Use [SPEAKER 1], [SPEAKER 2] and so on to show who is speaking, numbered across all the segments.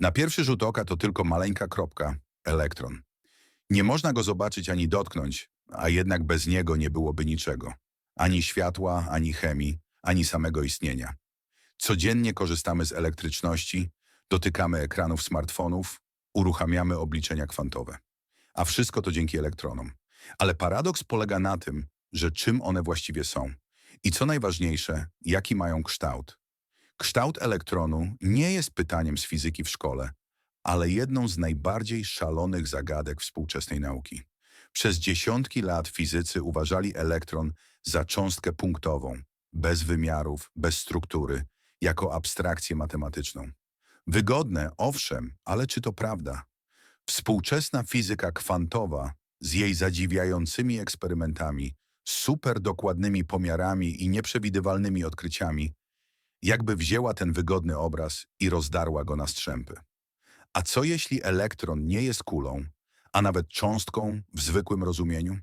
[SPEAKER 1] Na pierwszy rzut oka to tylko maleńka kropka, elektron. Nie można go zobaczyć ani dotknąć, a jednak bez niego nie byłoby niczego. Ani światła, ani chemii, ani samego istnienia. Codziennie korzystamy z elektryczności, dotykamy ekranów smartfonów, uruchamiamy obliczenia kwantowe. A wszystko to dzięki elektronom. Ale paradoks polega na tym, że czym one właściwie są. I co najważniejsze, jaki mają kształt. Kształt elektronu nie jest pytaniem z fizyki w szkole, ale jedną z najbardziej szalonych zagadek współczesnej nauki. Przez dziesiątki lat fizycy uważali elektron za cząstkę punktową, bez wymiarów, bez struktury, jako abstrakcję matematyczną. Wygodne, owszem, ale czy to prawda? Współczesna fizyka kwantowa z jej zadziwiającymi eksperymentami, super dokładnymi pomiarami i nieprzewidywalnymi odkryciami, jakby wzięła ten wygodny obraz i rozdarła go na strzępy. A co jeśli elektron nie jest kulą, a nawet cząstką w zwykłym rozumieniu?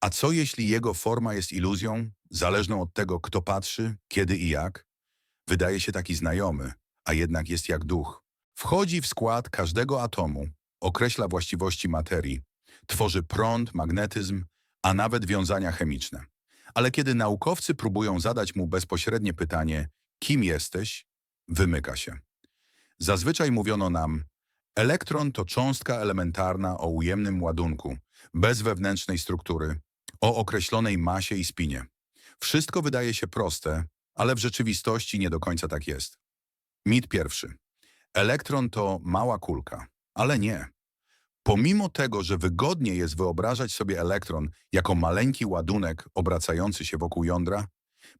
[SPEAKER 1] A co jeśli jego forma jest iluzją, zależną od tego, kto patrzy, kiedy i jak? Wydaje się taki znajomy, a jednak jest jak duch. Wchodzi w skład każdego atomu, określa właściwości materii, tworzy prąd, magnetyzm, a nawet wiązania chemiczne. Ale kiedy naukowcy próbują zadać mu bezpośrednie pytanie, kim jesteś, wymyka się. Zazwyczaj mówiono nam, elektron to cząstka elementarna o ujemnym ładunku, bez wewnętrznej struktury, o określonej masie i spinie. Wszystko wydaje się proste, ale w rzeczywistości nie do końca tak jest. Mit pierwszy. Elektron to mała kulka, ale nie. Pomimo tego, że wygodnie jest wyobrażać sobie elektron jako maleńki ładunek obracający się wokół jądra,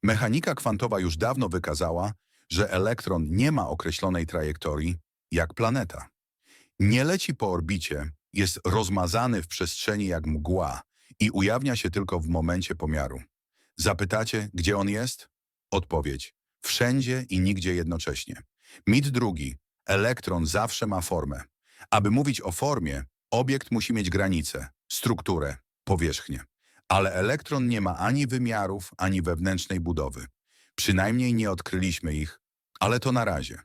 [SPEAKER 1] mechanika kwantowa już dawno wykazała, że elektron nie ma określonej trajektorii jak planeta. Nie leci po orbicie, jest rozmazany w przestrzeni jak mgła i ujawnia się tylko w momencie pomiaru. Zapytacie, gdzie on jest? Odpowiedź. Wszędzie i nigdzie jednocześnie. Mit drugi. Elektron zawsze ma formę. Aby mówić o formie, obiekt musi mieć granice, strukturę, powierzchnię. Ale elektron nie ma ani wymiarów, ani wewnętrznej budowy. Przynajmniej nie odkryliśmy ich, ale to na razie.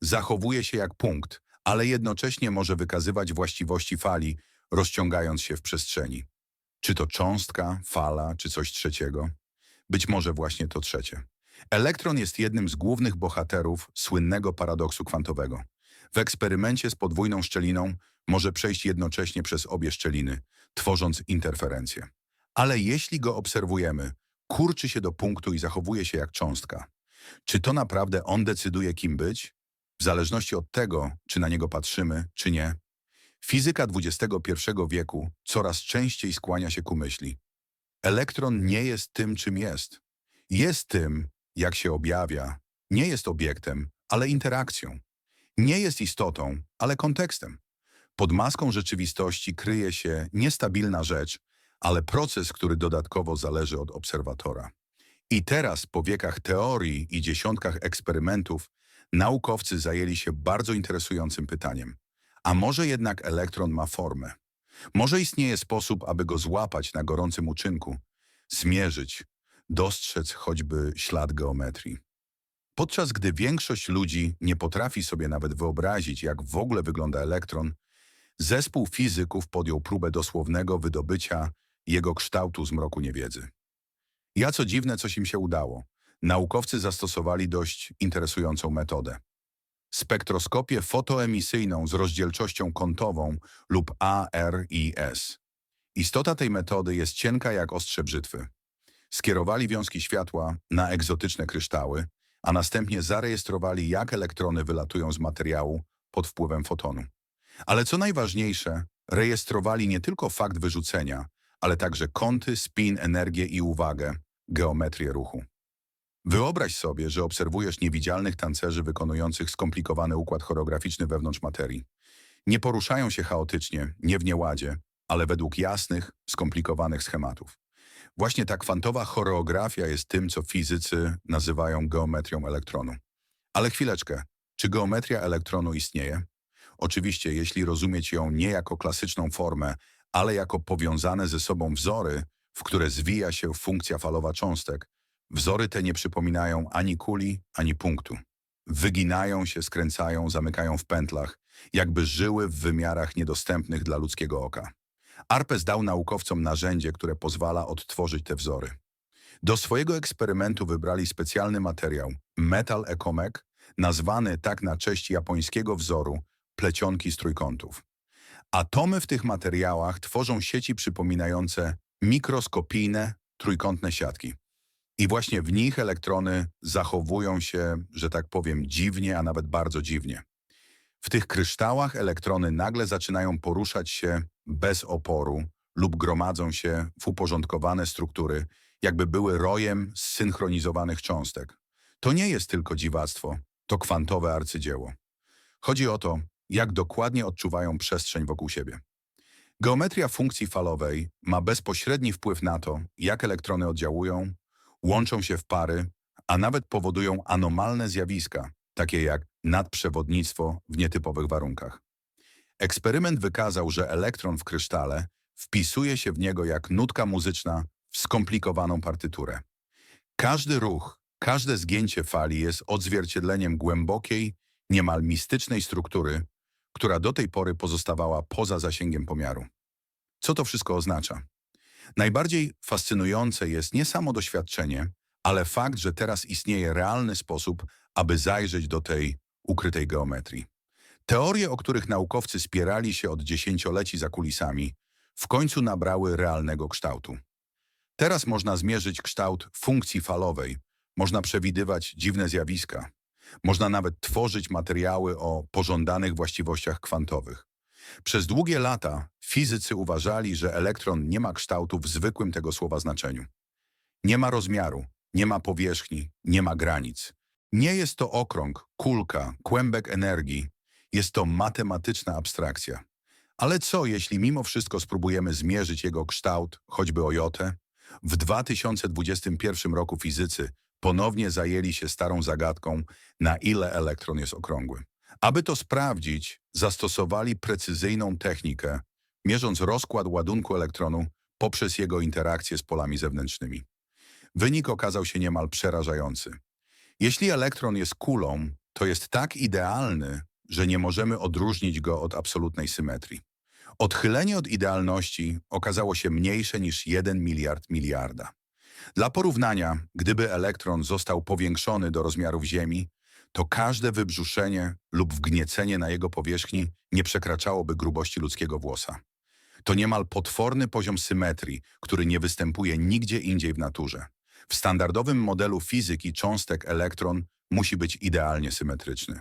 [SPEAKER 1] Zachowuje się jak punkt, ale jednocześnie może wykazywać właściwości fali, rozciągając się w przestrzeni. Czy to cząstka, fala, czy coś trzeciego? Być może właśnie to trzecie. Elektron jest jednym z głównych bohaterów słynnego paradoksu kwantowego. W eksperymencie z podwójną szczeliną może przejść jednocześnie przez obie szczeliny, tworząc interferencję. Ale jeśli go obserwujemy, kurczy się do punktu i zachowuje się jak cząstka. Czy to naprawdę on decyduje, kim być? W zależności od tego, czy na niego patrzymy, czy nie. Fizyka XXI wieku coraz częściej skłania się ku myśli. Elektron nie jest tym, czym jest. Jest tym, jak się objawia. Nie jest obiektem, ale interakcją. Nie jest istotą, ale kontekstem. Pod maską rzeczywistości kryje się niestabilna rzecz, ale proces, który dodatkowo zależy od obserwatora. I teraz, po wiekach teorii i dziesiątkach eksperymentów, naukowcy zajęli się bardzo interesującym pytaniem. A może jednak elektron ma formę? Może istnieje sposób, aby go złapać na gorącym uczynku, zmierzyć, dostrzec choćby ślad geometrii. Podczas gdy większość ludzi nie potrafi sobie nawet wyobrazić, jak w ogóle wygląda elektron, zespół fizyków podjął próbę dosłownego wydobycia jego kształtu z mroku niewiedzy. Ja co dziwne, coś im się udało. Naukowcy zastosowali dość interesującą metodę. Spektroskopię fotoemisyjną z rozdzielczością kątową lub ARIS. Istota tej metody jest cienka jak ostrze brzytwy. Skierowali wiązki światła na egzotyczne kryształy, a następnie zarejestrowali, jak elektrony wylatują z materiału pod wpływem fotonu. Ale co najważniejsze, rejestrowali nie tylko fakt wyrzucenia, ale także kąty, spin, energię i uwagę, geometrię ruchu. Wyobraź sobie, że obserwujesz niewidzialnych tancerzy wykonujących skomplikowany układ choreograficzny wewnątrz materii. Nie poruszają się chaotycznie, nie w nieładzie, ale według jasnych, skomplikowanych schematów. Właśnie ta kwantowa choreografia jest tym, co fizycy nazywają geometrią elektronu. Ale chwileczkę, czy geometria elektronu istnieje? Oczywiście, jeśli rozumieć ją nie jako klasyczną formę, ale jako powiązane ze sobą wzory, w które zwija się funkcja falowa cząstek, wzory te nie przypominają ani kuli, ani punktu. Wyginają się, skręcają, zamykają w pętlach, jakby żyły w wymiarach niedostępnych dla ludzkiego oka. Arpes dał naukowcom narzędzie, które pozwala odtworzyć te wzory. Do swojego eksperymentu wybrali specjalny materiał, metal ekomek, nazwany tak na cześć japońskiego wzoru plecionki z trójkątów. Atomy w tych materiałach tworzą sieci przypominające mikroskopijne, trójkątne siatki. I właśnie w nich elektrony zachowują się, że tak powiem, dziwnie, a nawet bardzo dziwnie. W tych kryształach elektrony nagle zaczynają poruszać się bez oporu lub gromadzą się w uporządkowane struktury, jakby były rojem zsynchronizowanych cząstek. To nie jest tylko dziwactwo, to kwantowe arcydzieło. Chodzi o to, jak dokładnie odczuwają przestrzeń wokół siebie. Geometria funkcji falowej ma bezpośredni wpływ na to, jak elektrony oddziałują, łączą się w pary, a nawet powodują anomalne zjawiska, takie jak nadprzewodnictwo w nietypowych warunkach. Eksperyment wykazał, że elektron w krysztale wpisuje się w niego jak nutka muzyczna w skomplikowaną partyturę. Każdy ruch, każde zgięcie fali jest odzwierciedleniem głębokiej, niemal mistycznej struktury, która do tej pory pozostawała poza zasięgiem pomiaru. Co to wszystko oznacza? Najbardziej fascynujące jest nie samo doświadczenie, ale fakt, że teraz istnieje realny sposób, aby zajrzeć do tej ukrytej geometrii. Teorie, o których naukowcy spierali się od dziesięcioleci za kulisami, w końcu nabrały realnego kształtu. Teraz można zmierzyć kształt funkcji falowej, można przewidywać dziwne zjawiska, można nawet tworzyć materiały o pożądanych właściwościach kwantowych. Przez długie lata fizycy uważali, że elektron nie ma kształtu w zwykłym tego słowa znaczeniu. Nie ma rozmiaru, nie ma powierzchni, nie ma granic. Nie jest to okrąg, kulka, kłębek energii. Jest to matematyczna abstrakcja. Ale co, jeśli mimo wszystko spróbujemy zmierzyć jego kształt, choćby o jotę? W 2021 roku fizycy ponownie zajęli się starą zagadką, na ile elektron jest okrągły. Aby to sprawdzić, zastosowali precyzyjną technikę, mierząc rozkład ładunku elektronu poprzez jego interakcję z polami zewnętrznymi. Wynik okazał się niemal przerażający. Jeśli elektron jest kulą, to jest tak idealny, że nie możemy odróżnić go od absolutnej symetrii. Odchylenie od idealności okazało się mniejsze niż 1 miliard miliarda. Dla porównania, gdyby elektron został powiększony do rozmiarów Ziemi, to każde wybrzuszenie lub wgniecenie na jego powierzchni nie przekraczałoby grubości ludzkiego włosa. To niemal potworny poziom symetrii, który nie występuje nigdzie indziej w naturze. W standardowym modelu fizyki cząstek elektron musi być idealnie symetryczny.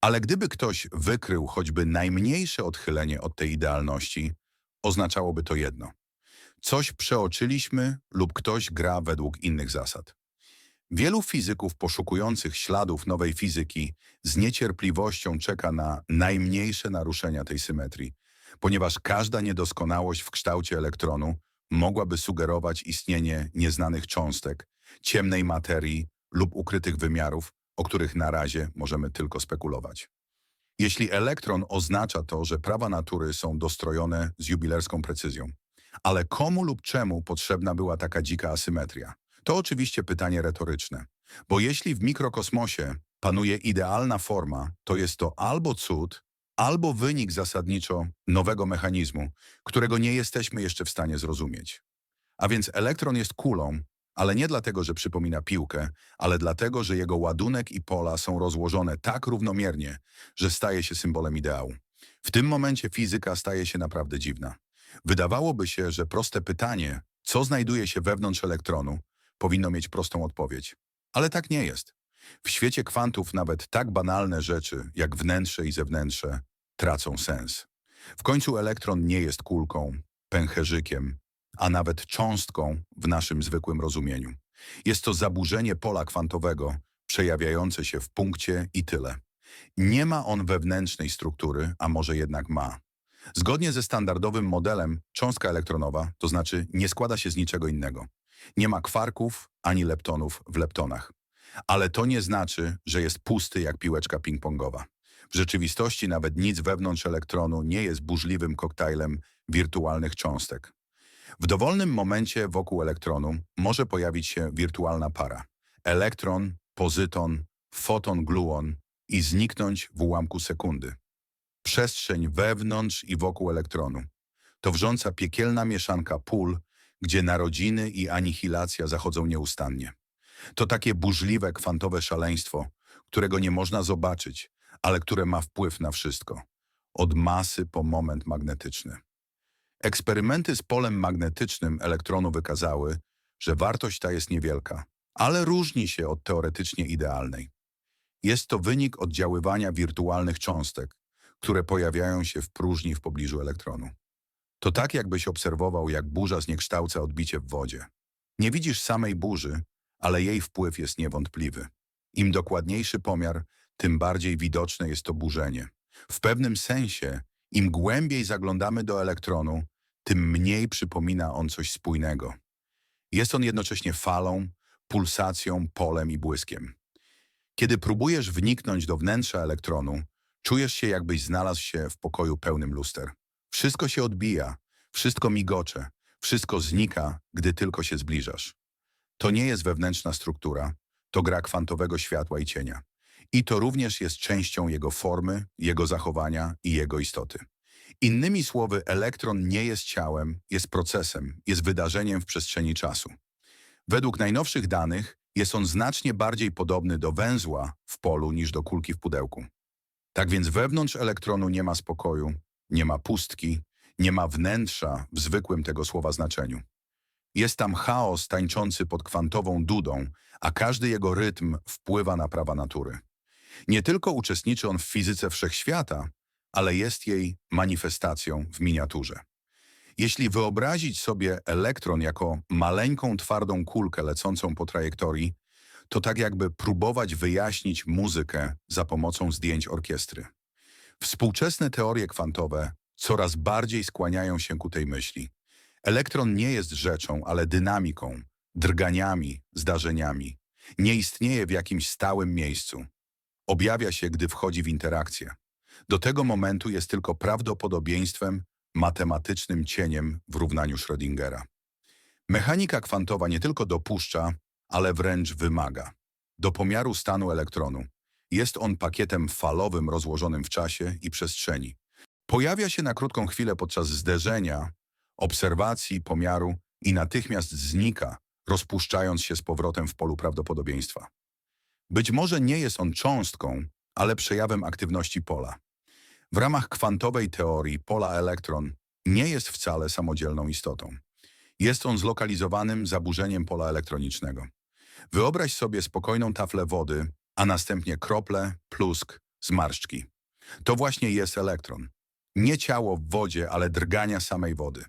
[SPEAKER 1] Ale gdyby ktoś wykrył choćby najmniejsze odchylenie od tej idealności, oznaczałoby to jedno. Coś przeoczyliśmy lub ktoś gra według innych zasad. Wielu fizyków poszukujących śladów nowej fizyki z niecierpliwością czeka na najmniejsze naruszenia tej symetrii, ponieważ każda niedoskonałość w kształcie elektronu mogłaby sugerować istnienie nieznanych cząstek, ciemnej materii lub ukrytych wymiarów, o których na razie możemy tylko spekulować. Jeśli elektron oznacza to, że prawa natury są dostrojone z jubilerską precyzją. Ale komu lub czemu potrzebna była taka dzika asymetria? To oczywiście pytanie retoryczne. Bo jeśli w mikrokosmosie panuje idealna forma, to jest to albo cud, albo wynik zasadniczo nowego mechanizmu, którego nie jesteśmy jeszcze w stanie zrozumieć. A więc elektron jest kulą, ale nie dlatego, że przypomina piłkę, ale dlatego, że jego ładunek i pola są rozłożone tak równomiernie, że staje się symbolem ideału. W tym momencie fizyka staje się naprawdę dziwna. Wydawałoby się, że proste pytanie, co znajduje się wewnątrz elektronu, powinno mieć prostą odpowiedź. Ale tak nie jest. W świecie kwantów nawet tak banalne rzeczy, jak wnętrze i zewnętrze, tracą sens. W końcu elektron nie jest kulką, pęcherzykiem, a nawet cząstką w naszym zwykłym rozumieniu. Jest to zaburzenie pola kwantowego, przejawiające się w punkcie i tyle. Nie ma on wewnętrznej struktury, a może jednak ma. Zgodnie ze standardowym modelem, cząstka elektronowa, to znaczy nie składa się z niczego innego. Nie ma kwarków ani leptonów w leptonach. Ale to nie znaczy, że jest pusty jak piłeczka ping-pongowa. W rzeczywistości nawet nic wewnątrz elektronu nie jest burzliwym koktajlem wirtualnych cząstek. W dowolnym momencie wokół elektronu może pojawić się wirtualna para. Elektron, pozyton, foton, gluon i zniknąć w ułamku sekundy. Przestrzeń wewnątrz i wokół elektronu. To wrząca piekielna mieszanka pól, gdzie narodziny i anihilacja zachodzą nieustannie. To takie burzliwe, kwantowe szaleństwo, którego nie można zobaczyć, ale które ma wpływ na wszystko. Od masy po moment magnetyczny. Eksperymenty z polem magnetycznym elektronu wykazały, że wartość ta jest niewielka, ale różni się od teoretycznie idealnej. Jest to wynik oddziaływania wirtualnych cząstek, które pojawiają się w próżni w pobliżu elektronu. To tak, jakbyś obserwował, jak burza zniekształca odbicie w wodzie. Nie widzisz samej burzy, ale jej wpływ jest niewątpliwy. Im dokładniejszy pomiar, tym bardziej widoczne jest to burzenie. W pewnym sensie, im głębiej zaglądamy do elektronu, tym mniej przypomina on coś spójnego. Jest on jednocześnie falą, pulsacją, polem i błyskiem. Kiedy próbujesz wniknąć do wnętrza elektronu, czujesz się jakbyś znalazł się w pokoju pełnym luster. Wszystko się odbija, wszystko migocze, wszystko znika, gdy tylko się zbliżasz. To nie jest wewnętrzna struktura, to gra kwantowego światła i cienia. I to również jest częścią jego formy, jego zachowania i jego istoty. Innymi słowy, elektron nie jest ciałem, jest procesem, jest wydarzeniem w przestrzeni czasu. Według najnowszych danych jest on znacznie bardziej podobny do węzła w polu niż do kulki w pudełku. Tak więc wewnątrz elektronu nie ma spokoju, nie ma pustki, nie ma wnętrza w zwykłym tego słowa znaczeniu. Jest tam chaos tańczący pod kwantową dudą, a każdy jego rytm wpływa na prawa natury. Nie tylko uczestniczy on w fizyce wszechświata, ale jest jej manifestacją w miniaturze. Jeśli wyobrazić sobie elektron jako maleńką twardą kulkę lecącą po trajektorii, to tak jakby próbować wyjaśnić muzykę za pomocą zdjęć orkiestry. Współczesne teorie kwantowe coraz bardziej skłaniają się ku tej myśli. Elektron nie jest rzeczą, ale dynamiką, drganiami, zdarzeniami. Nie istnieje w jakimś stałym miejscu. Objawia się, gdy wchodzi w interakcję. Do tego momentu jest tylko prawdopodobieństwem, matematycznym cieniem w równaniu Schrödingera. Mechanika kwantowa nie tylko dopuszcza, ale wręcz wymaga. Do pomiaru stanu elektronu. Jest on pakietem falowym rozłożonym w czasie i przestrzeni. Pojawia się na krótką chwilę podczas zderzenia, obserwacji, pomiaru i natychmiast znika, rozpuszczając się z powrotem w polu prawdopodobieństwa. Być może nie jest on cząstką, ale przejawem aktywności pola. W ramach kwantowej teorii pola elektron nie jest wcale samodzielną istotą. Jest on zlokalizowanym zaburzeniem pola elektronicznego. Wyobraź sobie spokojną taflę wody, a następnie krople, plusk, zmarszczki. To właśnie jest elektron. Nie ciało w wodzie, ale drgania samej wody.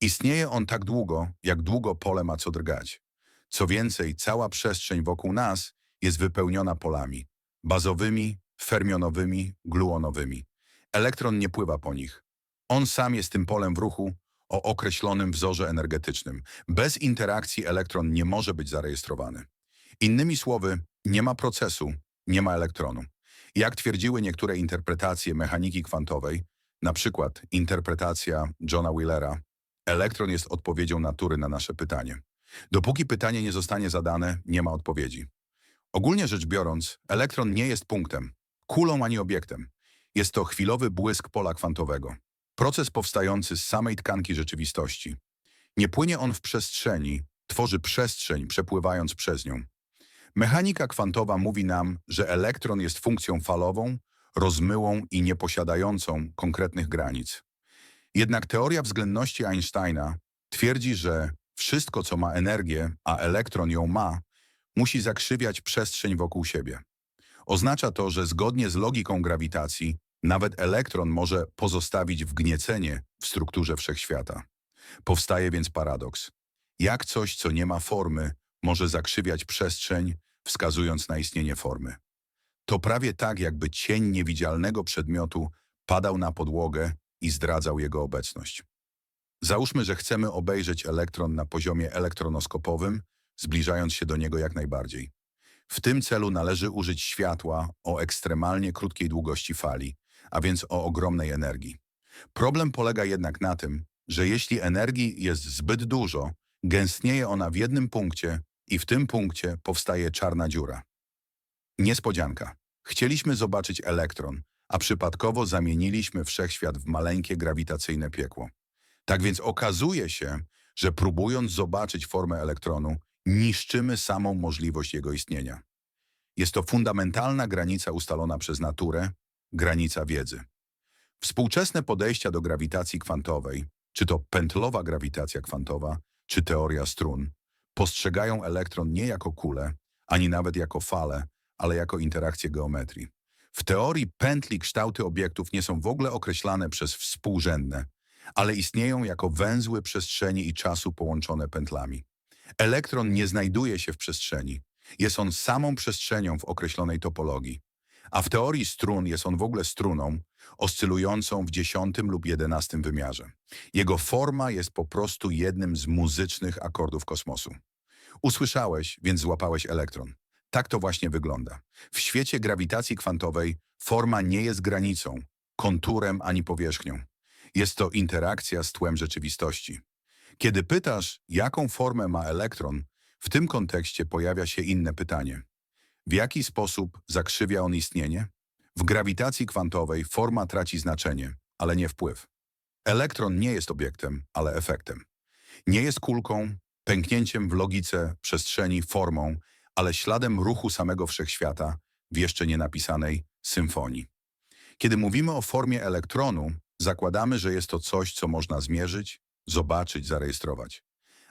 [SPEAKER 1] Istnieje on tak długo, jak długo pole ma co drgać. Co więcej, cała przestrzeń wokół nas jest wypełniona polami bazowymi, fermionowymi, gluonowymi. Elektron nie pływa po nich. On sam jest tym polem w ruchu o określonym wzorze energetycznym. Bez interakcji elektron nie może być zarejestrowany. Innymi słowy, nie ma procesu, nie ma elektronu. Jak twierdziły niektóre interpretacje mechaniki kwantowej, na przykład interpretacja Johna Wheelera, elektron jest odpowiedzią natury na nasze pytanie. Dopóki pytanie nie zostanie zadane, nie ma odpowiedzi. Ogólnie rzecz biorąc, elektron nie jest punktem, kulą ani obiektem. Jest to chwilowy błysk pola kwantowego. Proces powstający z samej tkanki rzeczywistości. Nie płynie on w przestrzeni, tworzy przestrzeń, przepływając przez nią. Mechanika kwantowa mówi nam, że elektron jest funkcją falową, rozmyłą i nieposiadającą konkretnych granic. Jednak teoria względności Einsteina twierdzi, że wszystko, co ma energię, a elektron ją ma, musi zakrzywiać przestrzeń wokół siebie. Oznacza to, że zgodnie z logiką grawitacji, nawet elektron może pozostawić wgniecenie w strukturze wszechświata. Powstaje więc paradoks. Jak coś, co nie ma formy, może zakrzywiać przestrzeń, wskazując na istnienie formy? To prawie tak, jakby cień niewidzialnego przedmiotu padał na podłogę i zdradzał jego obecność. Załóżmy, że chcemy obejrzeć elektron na poziomie elektronoskopowym, zbliżając się do niego jak najbardziej. W tym celu należy użyć światła o ekstremalnie krótkiej długości fali, a więc o ogromnej energii. Problem polega jednak na tym, że jeśli energii jest zbyt dużo, gęstnieje ona w jednym punkcie i w tym punkcie powstaje czarna dziura. Niespodzianka. Chcieliśmy zobaczyć elektron, a przypadkowo zamieniliśmy wszechświat w maleńkie grawitacyjne piekło. Tak więc okazuje się, że próbując zobaczyć formę elektronu, niszczymy samą możliwość jego istnienia. Jest to fundamentalna granica ustalona przez naturę, granica wiedzy. Współczesne podejścia do grawitacji kwantowej, czy to pętlowa grawitacja kwantowa, czy teoria strun, postrzegają elektron nie jako kulę, ani nawet jako falę, ale jako interakcję geometrii. W teorii pętli kształty obiektów nie są w ogóle określane przez współrzędne, ale istnieją jako węzły przestrzeni i czasu połączone pętlami. Elektron nie znajduje się w przestrzeni. Jest on samą przestrzenią w określonej topologii. A w teorii strun jest on w ogóle struną, oscylującą w dziesiątym lub jedenastym wymiarze. Jego forma jest po prostu jednym z muzycznych akordów kosmosu. Usłyszałeś, więc złapałeś elektron. Tak to właśnie wygląda. W świecie grawitacji kwantowej forma nie jest granicą, konturem ani powierzchnią. Jest to interakcja z tłem rzeczywistości. Kiedy pytasz, jaką formę ma elektron, w tym kontekście pojawia się inne pytanie. W jaki sposób zakrzywia on istnienie? W grawitacji kwantowej forma traci znaczenie, ale nie wpływ. Elektron nie jest obiektem, ale efektem. Nie jest kulką, pęknięciem w logice przestrzeni, formą, ale śladem ruchu samego wszechświata w jeszcze nie napisanej symfonii. Kiedy mówimy o formie elektronu, zakładamy, że jest to coś, co można zmierzyć, zobaczyć, zarejestrować.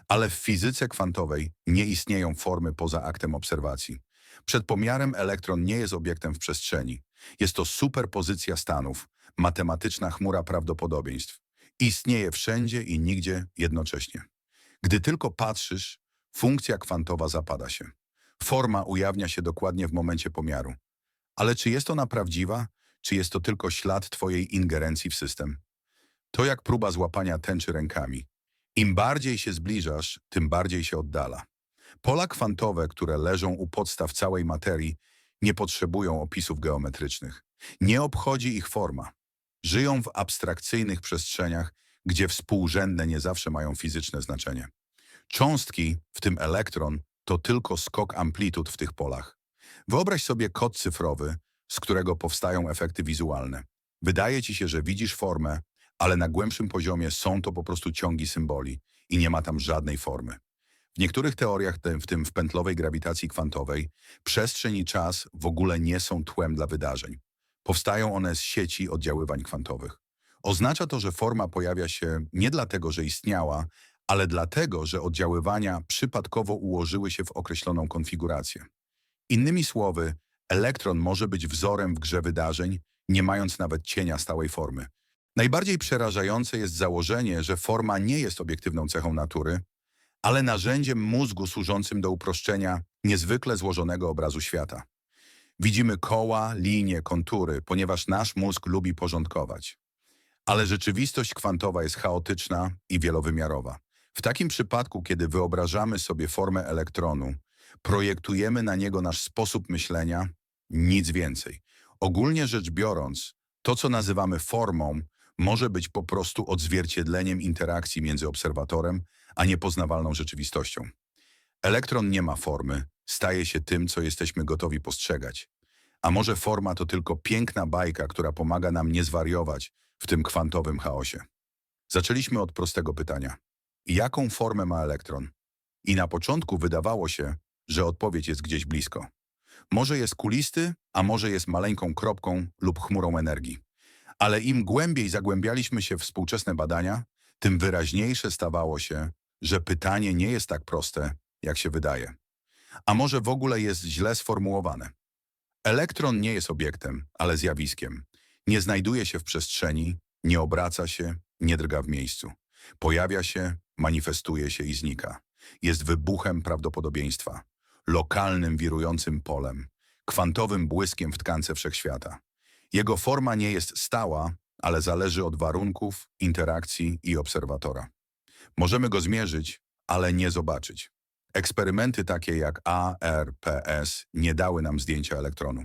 [SPEAKER 1] Ale w fizyce kwantowej nie istnieją formy poza aktem obserwacji. Przed pomiarem elektron nie jest obiektem w przestrzeni. Jest to superpozycja stanów, matematyczna chmura prawdopodobieństw. Istnieje wszędzie i nigdzie jednocześnie. Gdy tylko patrzysz, funkcja kwantowa zapada się. Forma ujawnia się dokładnie w momencie pomiaru. Ale czy jest ona prawdziwa, czy jest to tylko ślad Twojej ingerencji w system? To jak próba złapania tęczy rękami. Im bardziej się zbliżasz, tym bardziej się oddala. Pola kwantowe, które leżą u podstaw całej materii, nie potrzebują opisów geometrycznych. Nie obchodzi ich forma. Żyją w abstrakcyjnych przestrzeniach, gdzie współrzędne nie zawsze mają fizyczne znaczenie. Cząstki, w tym elektron, to tylko skok amplitud w tych polach. Wyobraź sobie kod cyfrowy, z którego powstają efekty wizualne. Wydaje ci się, że widzisz formę, ale na głębszym poziomie są to po prostu ciągi symboli i nie ma tam żadnej formy. W niektórych teoriach, w tym w pętlowej grawitacji kwantowej, przestrzeń i czas w ogóle nie są tłem dla wydarzeń. Powstają one z sieci oddziaływań kwantowych. Oznacza to, że forma pojawia się nie dlatego, że istniała, ale dlatego, że oddziaływania przypadkowo ułożyły się w określoną konfigurację. Innymi słowy, elektron może być wzorem w grze wydarzeń, nie mając nawet cienia stałej formy. Najbardziej przerażające jest założenie, że forma nie jest obiektywną cechą natury, ale narzędziem mózgu służącym do uproszczenia niezwykle złożonego obrazu świata. Widzimy koła, linie, kontury, ponieważ nasz mózg lubi porządkować. Ale rzeczywistość kwantowa jest chaotyczna i wielowymiarowa. W takim przypadku, kiedy wyobrażamy sobie formę elektronu, projektujemy na niego nasz sposób myślenia, nic więcej. Ogólnie rzecz biorąc, to co nazywamy formą, może być po prostu odzwierciedleniem interakcji między obserwatorem a niepoznawalną rzeczywistością. Elektron nie ma formy, staje się tym, co jesteśmy gotowi postrzegać. A może forma to tylko piękna bajka, która pomaga nam nie zwariować w tym kwantowym chaosie. Zaczęliśmy od prostego pytania. Jaką formę ma elektron? I na początku wydawało się, że odpowiedź jest gdzieś blisko. Może jest kulisty, a może jest maleńką kropką lub chmurą energii. Ale im głębiej zagłębialiśmy się w współczesne badania, tym wyraźniejsze stawało się, że pytanie nie jest tak proste, jak się wydaje. A może w ogóle jest źle sformułowane. Elektron nie jest obiektem, ale zjawiskiem. Nie znajduje się w przestrzeni, nie obraca się, nie drga w miejscu. Pojawia się, manifestuje się i znika. Jest wybuchem prawdopodobieństwa, lokalnym wirującym polem, kwantowym błyskiem w tkance wszechświata. Jego forma nie jest stała, ale zależy od warunków, interakcji i obserwatora. Możemy go zmierzyć, ale nie zobaczyć. Eksperymenty takie jak ARPS nie dały nam zdjęcia elektronu.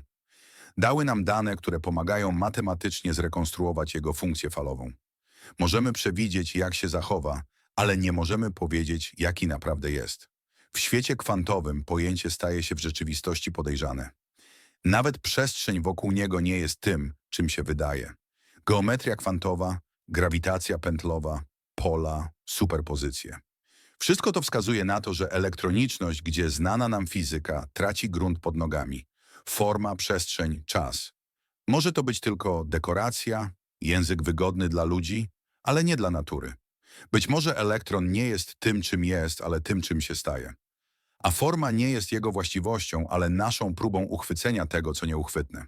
[SPEAKER 1] Dały nam dane, które pomagają matematycznie zrekonstruować jego funkcję falową. Możemy przewidzieć, jak się zachowa, ale nie możemy powiedzieć, jaki naprawdę jest. W świecie kwantowym pojęcie staje się w rzeczywistości podejrzane. Nawet przestrzeń wokół niego nie jest tym, czym się wydaje. Geometria kwantowa, grawitacja pętlowa, pola, superpozycje. Wszystko to wskazuje na to, że elektroniczność, gdzie znana nam fizyka, traci grunt pod nogami. Forma, przestrzeń, czas. Może to być tylko dekoracja, język wygodny dla ludzi, ale nie dla natury. Być może elektron nie jest tym, czym jest, ale tym, czym się staje. A forma nie jest jego właściwością, ale naszą próbą uchwycenia tego, co nieuchwytne.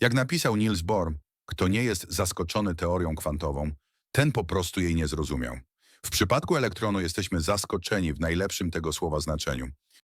[SPEAKER 1] Jak napisał Niels Bohr, kto nie jest zaskoczony teorią kwantową, ten po prostu jej nie zrozumiał. W przypadku elektronu jesteśmy zaskoczeni w najlepszym tego słowa znaczeniu.